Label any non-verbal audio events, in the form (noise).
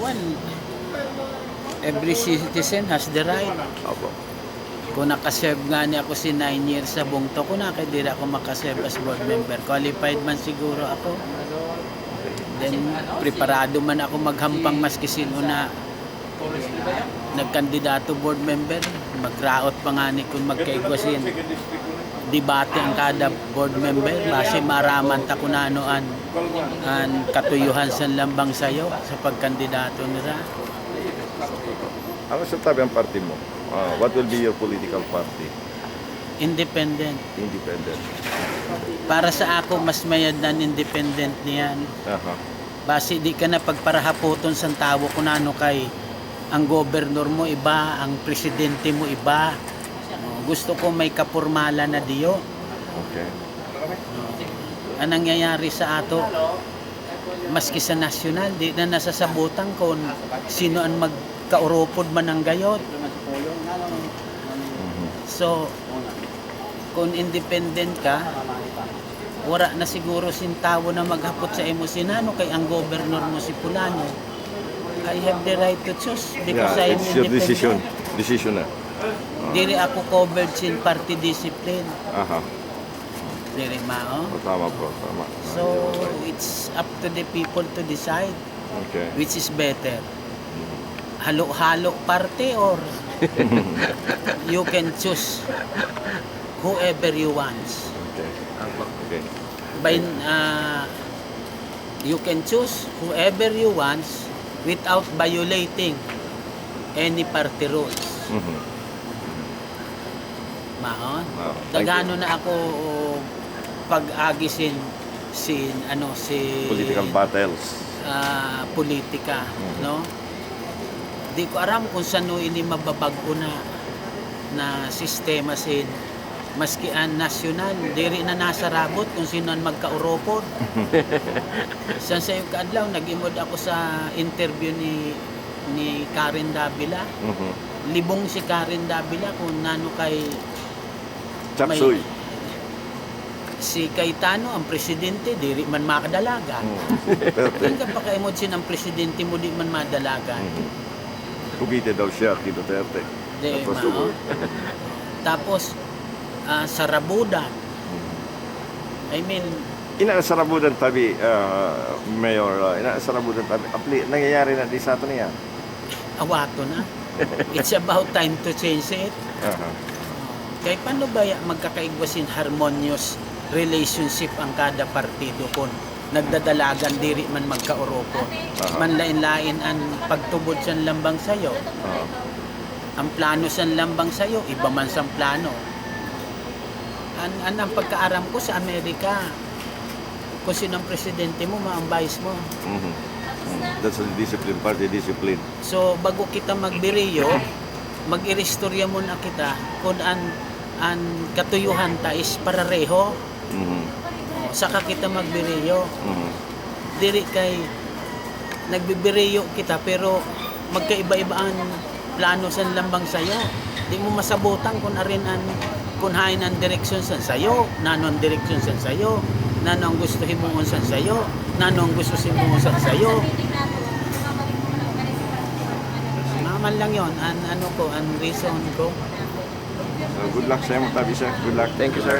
Well, every citizen has the right. Opo. Kung nakaserve nga niya ako si 9 years sa bungto ko na, kaya di ako makaserve as board member. Qualified man siguro ako. Then, preparado man ako maghampang maski sino na nagkandidato board member. Magraot pa nga ni kung magkaigwasin. Debate ang kada board member. Base maraman ta kung ano an, an katuyuhan sa lambang sayo sa pagkandidato nila. Ano sa tabi ang party mo? Ah, what will be your political party? Independent. Independent. Para sa ako, mas mayad na independent niyan. Aha. Basi di ka na pagparahapoton sa tao kung ano kay ang gobernador mo iba, ang presidente mo iba. No, Gusto ko may kapurmala na diyo. Okay. Ang nangyayari sa ato, maski sa nasyonal, di na nasasabutan kung sino ang magkauropod man ng gayot. So, kung independent ka, wala na siguro sintawo na maghapot sa imo sinano kay ang governor mo si Pulano. I have the right to choose because Yeah, I am it's your independent. decision. Decision na. Diri ako covered sin party discipline. Aha. Diri mao. O, tama po, tama. So, it's up to the people to decide Okay. which is better. Halo-halo party or (laughs) you can choose whoever you want. Okay. Okay. by uh, you can choose whoever you want without violating any party rules. Mhm. Mahon. Wow. Dagano na ako pag-agisin si ano si Political battles. ah, politika, Mhm. no? Di ko aram kung saan ini mababago na na sistema sin maski ang nasyonal, diri na nasa rabot kung sino ang magkauropod. (laughs) sa sayo kaadlaw, nag-imod ako sa interview ni ni Karen Davila. Mhm. Libong si Karen Davila kung nano kay Chapsuy. si Cayetano, ang presidente, diri man makadalaga. Duterte. Hindi ka pa kaimod sin ang presidente mo di man madalaga. Mhm. Cavite daw siya, kay Duterte. Tapos, ah, sa Rabudan, I mean, Ina sa Rabudan tabi, ah, Mayor, uh, ina sa Rabudan tabi, apli, nangyayari na di sa ato niya. awato na. It's about time to change it. Aha. Kaya paano ba magkakaigwasin harmonious relationship ang kada partido kung nagdadalagan diri man magkaoropo. Aha. Manlain-lain ang pagtubod sa lambang sayo. Ah. Ang plano sa lambang sayo, iba man sa plano. An, an ang pagkaaram ko sa Amerika, kung sino ang presidente mo, ang vice mo. Mhm. That's the discipline, party discipline. So, bago kita magbiriyo, mag-irestorya muna kita kung an, an katuyuhan ta is parareho. Mhm. O, saka kita magbiriyo. Mhm. Diri kay nagbibiriyo kita pero magkaiba-iba ang plano sa lambang sayo. Di mo masabutan kung arin an kung hain ang direksyon sa sayo, nano ang direksyon sa sayo, nano ang gusto himuon sa sayo, nano ang gusto himuon sa sayo. Naman lang yon an ano ko, ang reason ko. So, good luck sa iyo, tabi sir. Good luck. Thank you, sir.